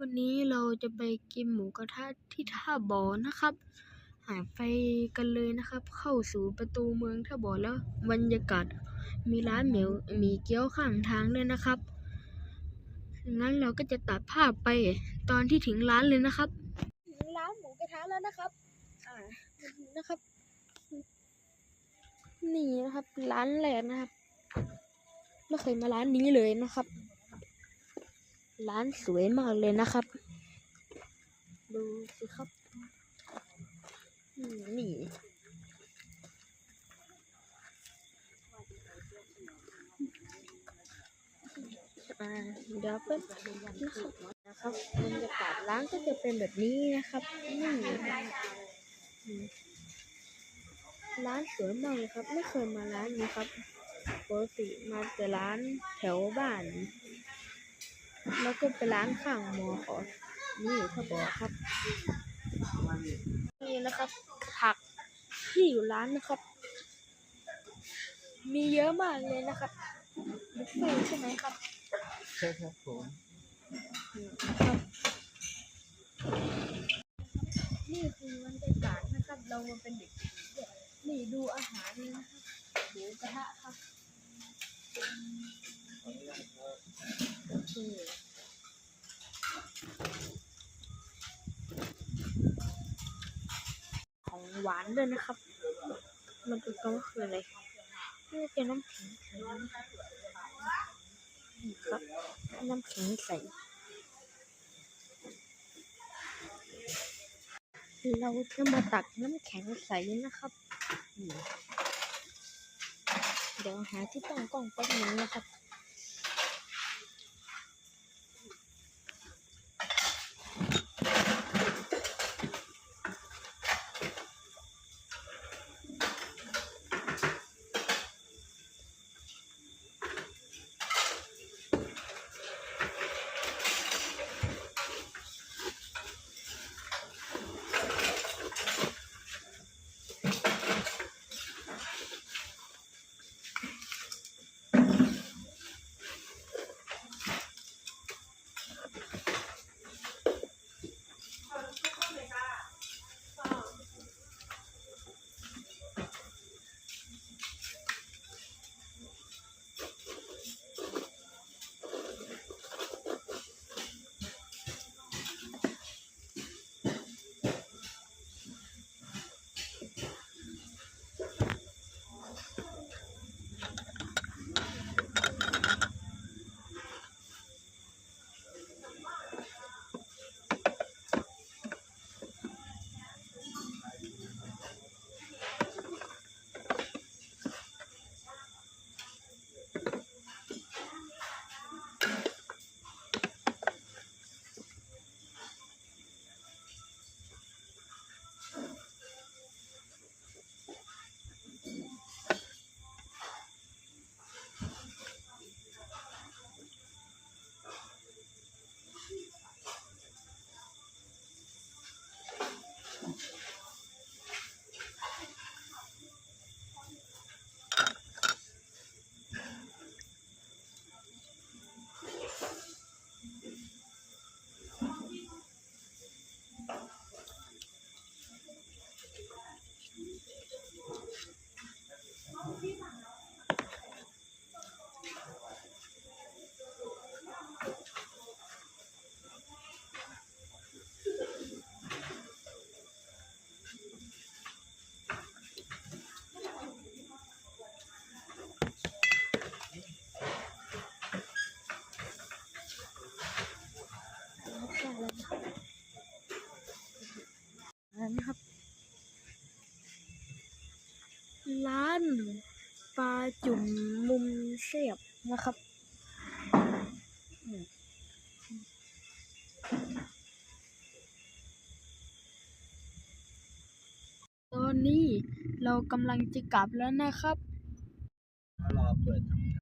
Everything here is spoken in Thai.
วันนี้เราจะไปกินหมูกระทะที่ท่าบ่อนะครับ หาไปกันเลยนะครับ เข้าสู่ประตูเมืองท่าบ่อแล้วบรรยากาศมีร้านเหมียวมีเกี๊ยวข้างทางด้วยนะครับงั้นเราก็จะตัดภาพไปตอนที่ถึงร้านเลยนะครับถึงร้านหมูกระทะแล้วนะครับอ่านะครับ นี่นะครับ ร้านแรกนะครับไม่เคยมาร้านนี้เลยนะครับ ร้านสวยมากเลยนะครับ ดูสิครับ นี่อ่าเดี๋ยวเป็นนนะครับบรรยากาศร้านก็จะเป็นแบบนี้นะครับนี่ร้านสวยมากเลยครับ ไม่เคยมาร้านนี้ครับปกติมาแต่ร้านแถวบ้าน แล้วก็ไปร้านข้างมอขอนี่เขาบอกครับ นี่นะครับ ผักที่อยู่ร้านนะครับ มีเยอะมากเลยนะครับบุฟเฟ่ต์ใช่ไหมครับใช่ครับผมนี่นะครับนี่คือบรรยากาศนะครับ เรามาเป็นเด็กผีด้วยนี่ดูอาหารเลยนะครับหมูกระทะครับนี่ของ หวานด้วยนะครับมันเป็นก็คืออะไรนี่จะน้ำแข็งใสนะครับนี่ครับ น้ำแข็งใส เราจะมาตักน้ำแข็งใสนะครับ เดี๋ยวหาที่ตั้งกล้องแป๊บนึงนะครับ จุ่มมุมเสียบนะครับตอนนี้เรากำลังจะกลับแล้วนะครับรอเปิดทำ